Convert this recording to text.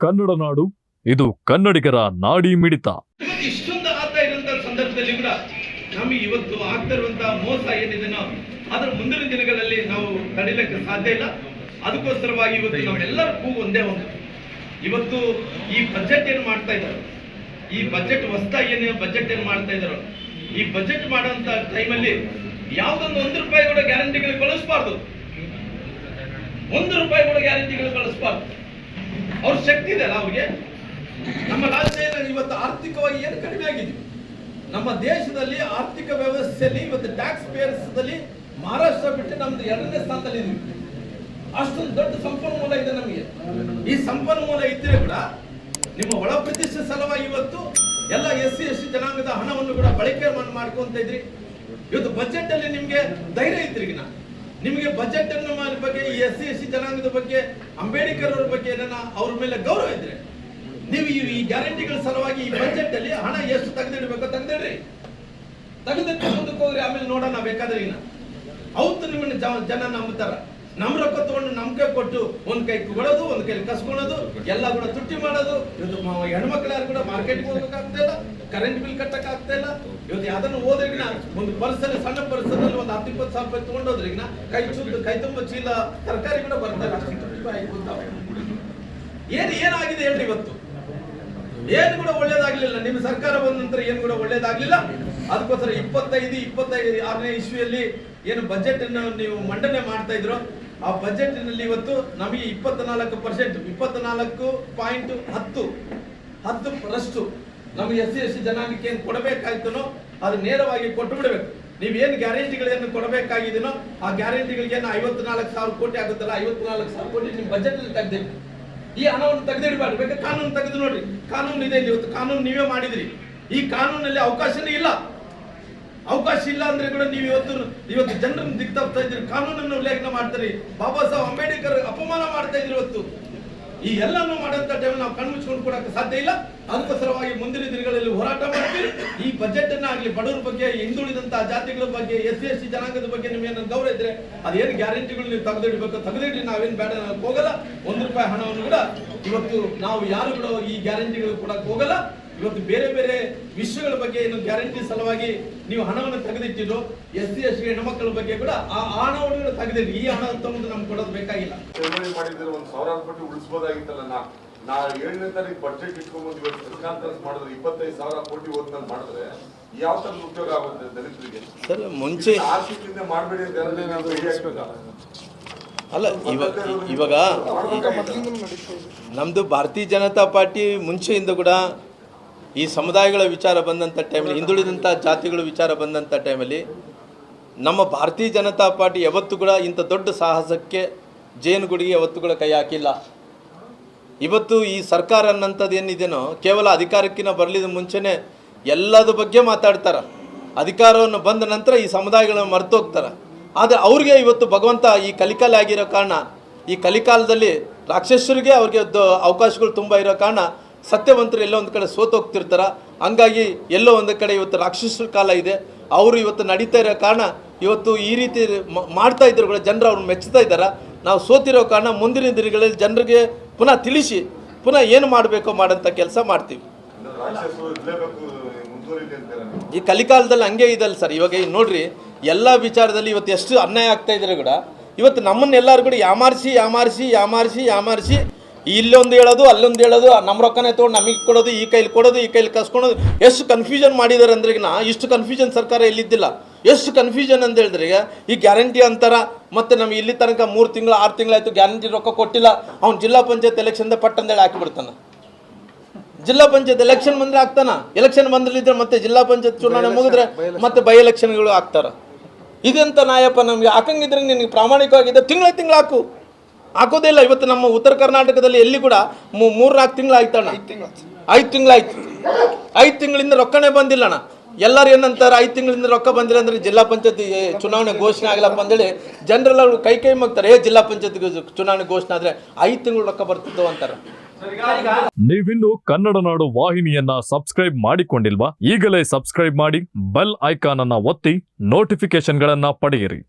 ಕನ್ನಡ ನಾಡು, ಇದು ಕನ್ನಡಿಗರ ನಾಡಿ ಮಿಡಿತ. ಇಷ್ಟೊಂದು ಆಗ್ತಾ ಇರುವಂತಹ ಸಂದರ್ಭದಲ್ಲಿ ಕೂಡ ನಮಗೆ ಇವತ್ತು ಆಗ್ತಾ ಇರುವಂತಹ ಮೋಸ ಏನಿದೆನೋ ಅದರ ಮುಂದಿನ ದಿನಗಳಲ್ಲಿ ನಾವು ತಡಿಲಿಕ್ಕೆ ಸಾಧ್ಯ ಇಲ್ಲ. ಅದಕ್ಕೋಸ್ಕರವಾಗಿ ಇವತ್ತು ನಾವೆಲ್ಲರ ಕೂಗು ಒಂದೇ ಒಂದು. ಇವತ್ತು ಈ ಬಜೆಟ್ ಏನು ಮಾಡ್ತಾ ಇದ್ದಾರೆ? ಈ ಬಜೆಟ್ ಹೊಸದಾಗಿ ಏನು ಬಜೆಟ್ ಏನು ಮಾಡ್ತಾ ಇದ್ದಾರೆ? ಈ ಬಜೆಟ್ ಮಾಡುವಂತ ಟೈಮಲ್ಲಿ ಯಾವ್ದೊಂದು ಒಂದು ರೂಪಾಯಿ ಕೂಡ ಗ್ಯಾರಂಟಿಗಳು ಕಳಿಸಬಾರ್ದು ಒಂದು ರೂಪಾಯಿ ಕೂಡ ಗ್ಯಾರಂಟಿಗಳು ಅವ್ರ ಶಕ್ತಿ ಇದೆ ಅಲ್ಲ ಅವ್ರಿಗೆ? ನಮ್ಮ ರಾಜ್ಯದಲ್ಲಿ ಇವತ್ತು ಆರ್ಥಿಕವಾಗಿ ಏನು ಕಡಿಮೆ ಆಗಿದೆ? ನಮ್ಮ ದೇಶದಲ್ಲಿ ಆರ್ಥಿಕ ವ್ಯವಸ್ಥೆಯಲ್ಲಿ ಇವತ್ತು ಟ್ಯಾಕ್ಸ್ ಪೇಯರ್ಸ್ದಲ್ಲಿ ಮಹಾರಾಷ್ಟ್ರ ಬಿಟ್ಟು ನಮ್ದು ಎರಡನೇ ಸ್ಥಾನದಲ್ಲಿ ಇದೀವಿ. ಅಷ್ಟೊಂದು ದೊಡ್ಡ ಸಂಪನ್ಮೂಲ ಇದೆ ನಮಗೆ. ಈ ಸಂಪನ್ಮೂಲ ಇದ್ದರೆ ಕೂಡ ನಿಮ್ಮ ಒಳ ಪ್ರತಿಷ್ಠೆ ಸಲುವಾಗಿ ಇವತ್ತು ಎಲ್ಲ ಎಸ್ ಸಿ ಎಸ್ ಟಿ ಜನಾಂಗದ ಹಣವನ್ನು ಕೂಡ ಬಳಕೆ ಮಾಡ್- ಮಾಡ್ಕೊಂತ ಇದ್ರಿ. ಇವತ್ತು ಬಜೆಟ್ ಅಲ್ಲಿ ನಿಮ್ಗೆ ಧೈರ್ಯ ಇದ್ರಿಗಿನ ನಿಮಗೆ ಬಜೆಟ್ ಅನ್ನು ಬಗ್ಗೆ, ಎಸ್ ಸಿ ಎಸ್ ಸಿ ಜನಾಂಗದ ಬಗ್ಗೆ, ಅಂಬೇಡ್ಕರ್ ಅವ್ರ ಬಗ್ಗೆ ಏನನ್ನ ಅವ್ರ ಮೇಲೆ ಗೌರವ ಇದ್ರೆ, ನೀವು ಈ- ಗ್ಯಾರಂಟಿಗಳ ಸಲುವಾಗಿ ಈ ಬಜೆಟ್ ಅಲ್ಲಿ ಹಣ ಎಷ್ಟು ತೆಗೆದಿಡ್ಬೇಕೋ ತೆಗೆದಿಡ್ರಿ ತೆಗೆದಿಟ್ಟು ಮುಂದಕ್ಕೆ ಹೋಗ್ರಿ ಆಮೇಲೆ ನೋಡೋಣ ಬೇಕಾದ್ರೆ ಇನ್ನ. ಅವತ್ತು ನಿಮ್ಮನ್ನ ಜನ ನಂಬ್ತಾರ. ನಮ್ ರೊಕ್ಕ ತಗೊಂಡು ನಮ್ ಕೈ ಕೊಟ್ಟು ಒಂದ್ ಕೈ ಕೊಡೋದು, ಒಂದ್ ಕೈ ಕಸ್ಕೊಳ್ಳೋದು ಎಲ್ಲ ಕೂಡ ತುಟ್ಟಿ ಮಾಡೋದು. ಇವತ್ತು ಹೆಣ್ಮಕ್ಳು ಯಾರು ಕೂಡ ಮಾರ್ಕೆಟ್ಗೆ ಹೋಗಕ್ಕಾಗ್ತಾ ಇಲ್ಲ ಕರೆಂಟ್ ಬಿಲ್ ಕಟ್ಟಕ್ ಆಗ್ತಾ ಇಲ್ಲ. ಇವತ್ತು ಯಾವ್ದನ್ನು ಹೋದ್ರಿಗಿನ ಒಂದು ಪರ್ಸಲ್ಲಿ ಸಣ್ಣ ಪರ್ಸಲ್ಲಿ ಒಂದು ಹತ್ತು, ಇಪ್ಪತ್ತು ಸಾವಿರ ರೂಪಾಯಿ ತಗೊಂಡೋದ್ರಿಗಿನ ಕೈ ಚುದ್ದು, ಕೈ ತುಂಬ ಚೀಲ, ತರಕಾರಿ ಕೂಡ ಬರ್ತಾ ಇಲ್ಲ. ಏನ್, ಏನಾಗಿದೆ ಹೇಳ್ರಿ ಇವತ್ತು? ಏನು ಕೂಡ ಒಳ್ಳೇದಾಗ್ಲಿಲ್ಲ. ನಿಮ್ಮ ಸರ್ಕಾರ ಬಂದ ನಂತರ ಏನು ಕೂಡ ಒಳ್ಳೇದಾಗ್ಲಿಲ್ಲ. ಅದಕ್ಕೋಸ್ಕರ ಇಪ್ಪತ್ತೈದು ಇಪ್ಪತ್ತೈದು ಆರನೇ ಇಸ್ವಿಯಲ್ಲಿ ಏನು ಬಜೆಟ್ ಅನ್ನು ನೀವು ಮಂಡನೆ ಮಾಡ್ತಾ ಇದ್ರು ಆ ಬಜೆಟ್ನಲ್ಲಿ ಇವತ್ತು ನಮಗೆ ಇಪ್ಪತ್ನಾಲ್ಕು ಪರ್ಸೆಂಟ್ ಇಪ್ಪತ್ನಾಲ್ಕು ಪಾಯಿಂಟ್ ಹತ್ತು ಹತ್ತು ರಷ್ಟು ನಮಗೆ ಎಸ್ ಸಿ ಎಸ್ ಸಿ ಜನಾಂಗಕ್ಕೆ ಏನು ಕೊಡಬೇಕಾಯ್ತನೋ ಅದು ನೇರವಾಗಿ ಕೊಟ್ಟು ಬಿಡಬೇಕು. ನೀವೇನು ಗ್ಯಾರಂಟಿಗಳೇನು ಕೊಡಬೇಕಾಗಿದೆನೋ ಆ ಗ್ಯಾರಂಟಿಗಳಿಗೆ ಐವತ್ನಾಲ್ಕು ಸಾವಿರ ಕೋಟಿ ಆಗುತ್ತಲ್ಲ, ಐವತ್ನಾಲ್ಕು ಸಾವಿರ ಕೋಟಿ ನಿಮ್ಮ ಬಜೆಟ್ನಲ್ಲಿ ಅಲ್ಲಿ ಈ ಹಣವನ್ನು ತೆಗೆದಿಡಬಾರ್ದು. ಬೇಕಾದ್ರೆ ಕಾನೂನು ತೆಗೆದು ನೋಡ್ರಿ. ಕಾನೂನು ಇದೆ ಇವತ್ತು. ಕಾನೂನು ನೀವೇ ಮಾಡಿದ್ರಿ. ಈ ಕಾನೂನಲ್ಲಿ ಅವಕಾಶನೇ ಇಲ್ಲ. ಅವಕಾಶ ಇಲ್ಲ ಅಂದ್ರೆ ಕೂಡ ನೀವು ಇವತ್ತು ಇವತ್ತು ಜನರನ್ನು ದಿಕ್ಕ ತಪ್ತಾ ಇದ್ರಿ ಕಾನೂನನ್ನು ಉಲ್ಲೇಖನ ಮಾಡ್ತೀರಿ. ಬಾಬಾ ಸಾಹೇಬ್ ಅಂಬೇಡ್ಕರ್ ಅಪಮಾನ ಮಾಡ್ತಾ ಇದ್ರಿ ಇವತ್ತು. ಈ ಎಲ್ಲನೂ ಮಾಡಂತ ಟೈಮ್ ನಾವು ಕಣ್ಮುಚ್ಕೊಂಡು ಕೊಡಕ್ಕೆ ಸಾಧ್ಯ ಇಲ್ಲ. ಅದಕ್ಕೋಸ್ಕರವಾಗಿ ಮುಂದಿನ ದಿನಗಳಲ್ಲಿ ಹೋರಾಟ ಮಾಡ್ತೀವಿ ಈ ಬಜೆಟ್ ಅನ್ನ ಆಗ್ಲಿ, ಬಡವರ ಬಗ್ಗೆ ಹಿಂದುಳಿದಂತ ಜಾತಿಗಳ ಬಗ್ಗೆ ಎಸ್ ಸಿ ಎಸ್ ಸಿ ಜನಾಂಗದ ಬಗ್ಗೆ ನಿಮ್ಗೆ ಗೌರವ ಇದ್ರೆ ಅದೇನು ಗ್ಯಾರಂಟಿಗಳು ನೀವು ತೆಗೆದಿಡ್ಬೇಕು? ತೆಗೆದಿಡ್ರಿ ನಾವೇನು ಬೇಡ ಹೋಗಲ್ಲ. ಒಂದು ರೂಪಾಯಿ ಹಣವನ್ನು ಕೂಡ ಇವತ್ತು ನಾವು ಯಾರು ಕೂಡ ಈ ಗ್ಯಾರಂಟಿಗಳು ಕೊಡಕ್ ಹೋಗಲ್ಲ. ಇವತ್ತು ಬೇರೆ ಬೇರೆ ವಿಷಯಗಳ ಬಗ್ಗೆ ಏನು ಗ್ಯಾರಂಟಿ ಸಲುವಾಗಿ ನೀವು ಹಣವನ್ನು ತೆಗೆದಿಟ್ಟಿದ್ರು ಎಸ್ ಸಿ ಎಸ್ ಟಿ ಹೆಣ್ಮಕ್ಳ ಬಗ್ಗೆ ಕೂಡ ಆ ಹಣವನ್ನು ಕೂಡ ಈ ಹಣ ತಗೊಂಡು ನಮ್ಗೆ ಕೊಡೋದು ಬೇಕಾಗಿಲ್ಲ. ಠೇವಣಿ ಮಾಡಿದ್ರೆ ಒಂದು ಸಾವಿರಾರು ಕೋಟಿ ಉಳಿಸ್ಬೋದಾಗಿತ್ತಲ್ಲ ನಾ. ನಾ ಏಳನೇ ತಾರೀಕು ಬಜೆಟ್ ಇಟ್ಕೊಂಡ್ಬಂದು ಇವತ್ತು ಸರ್ಕಾಂತರ ಮಾಡಿದ್ರೆ ಇಪ್ಪತ್ತೈದು ಸಾವಿರ ಕೋಟಿ ಹೋದ್ಮೇಲೆ ಮಾಡಿದ್ರೆ ಯಾವ ತರ ಉಪಯೋಗ ಆಗುತ್ತೆ ದಲಿತರಿಗೆ? ಸರ್ ಮುಂಚೆ ಆರ್ಥಿಕದಿಂದ ಮಾಡಬೇಡಿ ಅಂತ? ಅಲ್ಲ ಇವಾಗ ಇವಾಗ ನಮ್ಮದು ಭಾರತೀಯ ಜನತಾ ಪಾರ್ಟಿ ಮುಂಚೆಯಿಂದ ಕೂಡ ಈ ಸಮುದಾಯಗಳ ವಿಚಾರ ಬಂದಂಥ ಟೈಮಲ್ಲಿ ಹಿಂದುಳಿದಂಥ ಜಾತಿಗಳ ವಿಚಾರ ಬಂದಂಥ ಟೈಮಲ್ಲಿ ನಮ್ಮ ಭಾರತೀಯ ಜನತಾ ಪಾರ್ಟಿ ಯಾವತ್ತೂ ಕೂಡ ಇಂಥ ದೊಡ್ಡ ಸಾಹಸಕ್ಕೆ ಜೇನುಗುಡಿಗೆ ಯಾವತ್ತು ಕೂಡ ಕೈ ಹಾಕಿಲ್ಲ. ಇವತ್ತು ಈ ಸರ್ಕಾರ ಅನ್ನಂಥದ್ದು ಏನಿದೆಯೋ ಕೇವಲ ಅಧಿಕಾರಕ್ಕಿಂತ ಬರಲಿದ ಮುಂಚೆನೇ ಎಲ್ಲದ ಬಗ್ಗೆ ಮಾತಾಡ್ತಾರೆ. ಅಧಿಕಾರವನ್ನು ಬಂದ ನಂತರ ಈ ಸಮುದಾಯಗಳನ್ನು ಮರ್ತೋಗ್ತಾರೆ. ಆದರೆ ಅವ್ರಿಗೆ ಇವತ್ತು ಭಗವಂತ ಈ ಕಲಿಕಾಲ ಆಗಿರೋ ಕಾರಣ, ಈ ಕಲಿಕಾಲದಲ್ಲಿ ರಾಕ್ಷಸರಿಗೆ ಅವ್ರಿಗೆ ಅವಕಾಶಗಳು ತುಂಬ ಇರೋ ಕಾರಣ ಸತ್ಯವಂತರು ಎಲ್ಲೋ ಒಂದು ಕಡೆ ಸೋತೋಗ್ತಿರ್ತಾರ ಹಂಗಾಗಿ ಎಲ್ಲೋ ಒಂದು ಕಡೆ ಇವತ್ತು ರಾಕ್ಷಸರ ಕಾಲ ಇದೆ. ಅವರು ಇವತ್ತು ನಡೀತಾ ಇರೋ ಕಾರಣ ಇವತ್ತು ಈ ರೀತಿ ಮಾಡ್ತಾ ಇದ್ರು ಕೂಡ ಜನರು ಅವ್ರನ್ನ ಮೆಚ್ಚುತ್ತಾ ಇದ್ದಾರೆ. ನಾವು ಸೋತಿರೋ ಕಾರಣ ಮುಂದಿನ ದಿನಗಳಲ್ಲಿ ಜನರಿಗೆ ಪುನಃ ತಿಳಿಸಿ, ಪುನಃ ಏನು ಮಾಡಬೇಕೋ ಮಾಡೋಂಥ ಕೆಲಸ ಮಾಡ್ತೀವಿ. ಈ ಕಲಿಕಾಲದಲ್ಲಿ ಹಂಗೆ ಇದಲ್ಲ ಸರ್. ಇವಾಗ ನೋಡ್ರಿ, ಎಲ್ಲ ವಿಚಾರದಲ್ಲಿ ಇವತ್ತು ಎಷ್ಟು ಅನ್ಯಾಯ ಆಗ್ತಾ ಇದ್ರೆ ಕೂಡ ಇವತ್ತು ನಮ್ಮನ್ನೆಲ್ಲರೂ ಕೂಡ ಯಾಮಾರಿಸಿ ಯಾಮಾರಿಸಿ ಯಾಮಾರಿಸಿ ಯಾಮಾರಿಸಿ ಇಲ್ಲೊಂದು ಹೇಳೋದು ಅಲ್ಲೊಂದು ಹೇಳೋದು ನಮ್ಮ ರೊಕ್ಕನೇ ತೊಗೊಂಡು ನಮಗೆ ಕೊಡೋದು ಈ ಕೈಲಿ ಕೊಡೋದು ಈ ಕೈಲಿ ಕಸ್ಕೊಳೋದು. ಎಷ್ಟು ಕನ್ಫ್ಯೂಷನ್ ಮಾಡಿದ್ದಾರೆ ಅಂದ್ರೆ ನಾ ಇಷ್ಟು ಕನ್ಫ್ಯೂಷನ್ ಸರ್ಕಾರ ಎಲ್ಲಿದ್ದಿಲ್ಲ. ಎಷ್ಟು ಕನ್ಫ್ಯೂಷನ್ ಅಂತ ಹೇಳಿದ್ರೆ ಈ ಗ್ಯಾರಂಟಿ ಅಂತಾರ ಮತ್ತೆ ನಮ್ಗೆ ಇಲ್ಲಿ ತನಕ ಮೂರು ತಿಂಗಳು ಆರು ತಿಂಗಳಾಯಿತು ಗ್ಯಾರಂಟಿ ರೊಕ್ಕ ಕೊಟ್ಟಿಲ್ಲ. ಅವ್ನು ಜಿಲ್ಲಾ ಪಂಚಾಯತ್ ಎಲೆಕ್ಷನ್ದ ಪಟ್ಟಂದೇಳಿ ಹಾಕಿಬಿಡ್ತಾನೆ ಜಿಲ್ಲಾ ಪಂಚಾಯತ್ ಎಲೆಕ್ಷನ್ ಬಂದ್ರೆ ಆಗ್ತಾನ ಎಲೆಕ್ಷನ್ ಬಂದ್ರಿದ್ರೆ ಮತ್ತೆ ಜಿಲ್ಲಾ ಪಂಚಾಯತ್ ಚುನಾವಣೆ ಮುಗಿದ್ರೆ ಮತ್ತೆ ಬೈ ಎಲೆಕ್ಷನ್ಗಳು ಆಗ್ತಾರ ಇದೆಂತ ನಾಯಪ್ಪ ನಮ್ಗೆ? ಹಾಕಂಗಿದ್ರೆ ನಿನಗೆ ಪ್ರಾಮಾಣಿಕವಾಗಿದೆ. ತಿಂಗಳ ತಿಂಗಳು ಹಾಕು. ಹಾಕೋದೇ ಇಲ್ಲ. ಇವತ್ತು ನಮ್ಮ ಉತ್ತರ ಕರ್ನಾಟಕದಲ್ಲಿ ಎಲ್ಲಿ ಕೂಡ ಮೂರು ನಾಲ್ಕು ತಿಂಗಳು ಆಯ್ತಣ್ಣ ಐದು ತಿಂಗಳಾಯ್ತು. ಐದು ತಿಂಗಳಿಂದ ರೊಕ್ಕನೇ ಬಂದಿಲ್ಲ ಅಣ್ಣ. ಎಲ್ಲರೂ ಏನಂತಾರೆ ಐದು ತಿಂಗಳಿಂದ ರೊಕ್ಕ ಬಂದಿಲ್ಲ ಅಂದ್ರೆ ಜಿಲ್ಲಾ ಪಂಚಾಯತ್ ಚುನಾವಣೆ ಘೋಷಣೆ ಆಗಿಲ್ಲಪ್ಪ ಅಂತೇಳಿ ಜನರೆಲ್ಲ ಅವರು ಕೈ ಕೈ ಮಾಡ್ತಾರೆ ಏ ಜಿಲ್ಲಾ ಪಂಚಾಯತ್ ಚುನಾವಣೆ ಘೋಷಣೆ ಆದ್ರೆ ಐದು ತಿಂಗಳು ರೊಕ್ಕ ಬರ್ತಿತ್ತು ಅಂತಾರೆ. ನೀವಿನ್ನು ಕನ್ನಡ ನಾಡು ವಾಹಿನಿಯನ್ನ ಸಬ್ಸ್ಕ್ರೈಬ್ ಮಾಡಿಕೊಂಡಿಲ್ವಾ? ಈಗಲೇ ಸಬ್ಸ್ಕ್ರೈಬ್ ಮಾಡಿ ಬೆಲ್ ಐಕಾನ್ ಅನ್ನ ಒತ್ತಿ ನೋಟಿಫಿಕೇಶನ್ಗಳನ್ನ ಪಡೆಯಿರಿ.